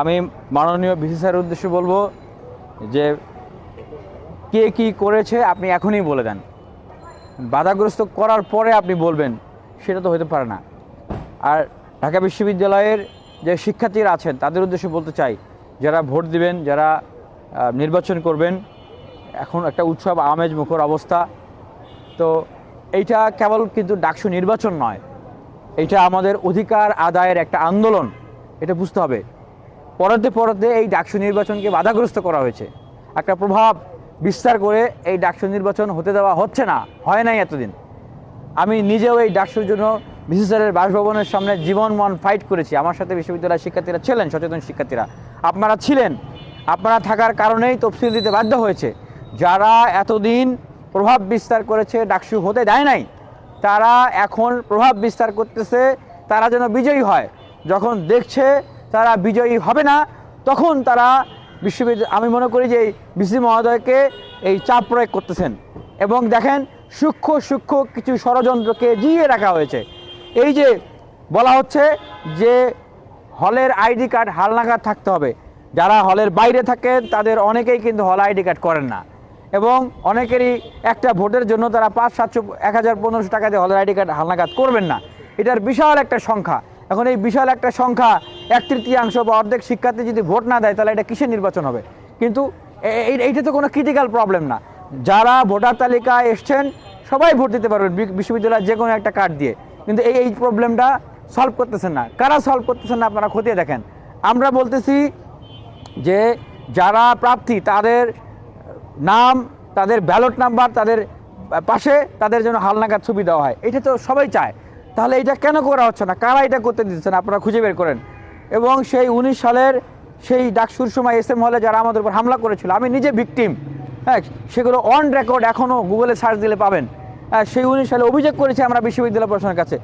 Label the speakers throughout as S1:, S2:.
S1: আমি মাননীয় বিসি স্যারের উদ্দেশ্যে বলব যে কে কি করেছে আপনি এখনই বলে দেন। বাধাগ্রস্ত করার পরে আপনি বলবেন, সেটা তো হতে পারে না। আর ঢাকা বিশ্ববিদ্যালয়ের যে শিক্ষার্থীরা আছেন, তাদের উদ্দেশ্যে বলতে চাই, যারা ভোট দিবেন, যারা নির্বাচন করবেন, এখন একটা উৎসব, আমেজ মুখর অবস্থা। তো এইটা কেবল কিন্তু ডাকসু নির্বাচন নয় এটা আমাদের অধিকার আদায়ের একটা আন্দোলন, এটা বুঝতে হবে। পরতে পরতে এই ডাকসু নির্বাচনকে বাধাগ্রস্ত করা হয়েছে। একটা প্রভাব বিস্তার করে এই ডাকসু নির্বাচন হতে দেওয়া হচ্ছে না, হয় নাই এতদিন। আমি নিজেও এই ডাকসুর জন্য বিশেষারের বাসভবনের সামনে জীবন মন ফাইট করেছি। আমার সাথে বিশ্ববিদ্যালয়ের শিক্ষার্থীরা ছিলেন, সচেতন শিক্ষার্থীরা। আপনারা ছিলেন, আপনারা থাকার কারণেই তফসিল দিতে বাধ্য হয়েছে। যারা এতদিন প্রভাব বিস্তার করেছে, ডাকসু হতে দেয় নাই, তারা এখন প্রভাব বিস্তার করতেছে, তারা যেন বিজয়ী হয়। যখন দেখছে তারা বিজয়ী হবে না, তখন তারা বিশ্ববিদ্যালয়, আমি মনে করি যে বিসি মহোদয়কে এই চাপ প্রয়োগ করতেছেন। এবং দেখেন, সূক্ষ্ম সূক্ষ্ম কিছু ষড়যন্ত্রকে জিয়ে রাখা হয়েছে। এই যে বলা হচ্ছে যে হলের আইডি কার্ড হালনাগাদ থাকতে হবে। যারা হলের বাইরে থাকেন, তাদের অনেকেই কিন্তু হল আইডি কার্ড করেন না। এবং অনেকেরই একটা ভোটের জন্য তারা পাঁচ, সাতশো, এক হাজার পনেরোশো টাকা দিয়ে হলের আইডি কার্ড হালনাগাদ করবেন না। এটার বিশাল একটা সংখ্যা। এখন এই বিশাল একটা সংখ্যা এক তৃতীয়াংশ বা অর্ধেক শিক্ষার্থী যদি ভোট না দেয়, তাহলে এটা কিসের নির্বাচন হবে? কিন্তু এইটা তো কোনো ক্রিটিক্যাল প্রবলেম না। যারা ভোটার তালিকায় এসছেন, সবাই ভোট দিতে পারবেন বিশ্ববিদ্যালয়ের যে কোনো একটা কার্ড দিয়ে। কিন্তু এই এই প্রবলেমটা সলভ করতেছেন না। কারা সলভ করতেছেন না, আপনারা খতিয়ে দেখেন। আমরা বলতেছি যে যারা প্রার্থী, তাদের নাম, তাদের ব্যালট নাম্বার তাদের পাশে তাদের জন্য হালনাগাদ ছবি দেওয়া হয়। এটা তো সবাই চায়। তাহলে এটা কেন করা হচ্ছে না? কারা এটা করতে দিচ্ছে না আপনারা খুঁজে বের করেন। এবং সেই উনিশ সালের সেই ডাকসুর সময় এস এম হলে যারা আমাদের উপর হামলা করেছিল আমি নিজে ভিকটিম হ্যাঁ সেগুলো অন রেকর্ড এখনও গুগলে সার্চ দিলে পাবেন। হ্যাঁ, সেই উনিশ সালে অভিযোগ করেছে আমরা বিশ্ববিদ্যালয় প্রশাসনের কাছে।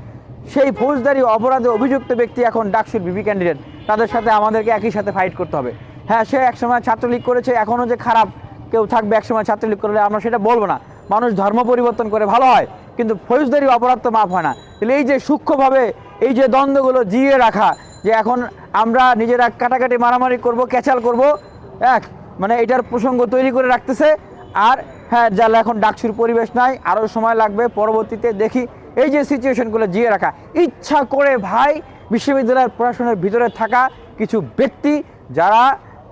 S1: সেই ফৌজদারি অপরাধে অভিযুক্ত ব্যক্তি এখন ডাকসুর বিপি ক্যান্ডিডেট তাদের সাথে আমাদেরকে একই সাথে ফাইট করতে হবে। হ্যাঁ সে একসময় ছাত্রলীগ করেছে এখনও যে খারাপ কেউ থাকবে একসময় ছাত্রলীগ করলে আমরা সেটা বলব না। মানুষ ধর্ম পরিবর্তন করে ভালো হয় কিন্তু ফৌজদারি অপরাধ তো মাফ হয় না। তাহলে এই যে সূক্ষ্মভাবে এই যে দ্বন্দ্বগুলো জিয়ে রাখা যে এখন আমরা নিজেরা কাটাকাটি মারামারি করব, ক্যাচাল করব, এক মানে এটার প্রসঙ্গ তৈরি করে রাখতেছে। আর হ্যাঁ যারা এখন ডাকসুর পরিবেশ নাই, আরও সময় লাগবে, পরবর্তীতে দেখি এই যে সিচুয়েশনগুলো জিয়ে রাখা। ইচ্ছা করে ভাই বিশ্ববিদ্যালয়ের প্রশাসনের ভিতরে থাকা কিছু ব্যক্তি যারা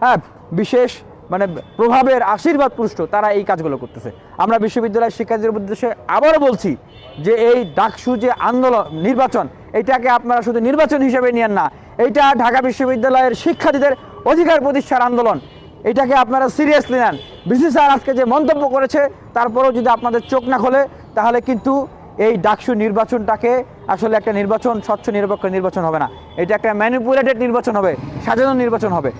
S1: হ্যাঁ বিশেষ মানে প্রভাবের আশীর্বাদ পুষ্ট তারা এই কাজগুলো করতেছে। আমরা বিশ্ববিদ্যালয়ের শিক্ষার্থীদের উদ্দেশ্যে আবারও বলছি যে এই ডাকসু যে আন্দোলন, নির্বাচন, এটাকে আপনারা শুধু নির্বাচন হিসেবে নিয়েন না, এটা ঢাকা বিশ্ববিদ্যালয়ের শিক্ষার্থীদের অধিকার প্রতিষ্ঠার আন্দোলন। এটাকে আপনারা সিরিয়াসলি নেন। বিসি স্যার আজকে যে মন্তব্য করেছে, তারপরেও যদি আপনাদের চোখ না খোলে, তাহলে কিন্তু এই ডাকসু নির্বাচনটাকে আসলে একটা নির্বাচন, স্বচ্ছ নিরপেক্ষ নির্বাচন হবে না। এটা একটা ম্যানিপুলেটেড নির্বাচন হবে, সাজানো নির্বাচন হবে।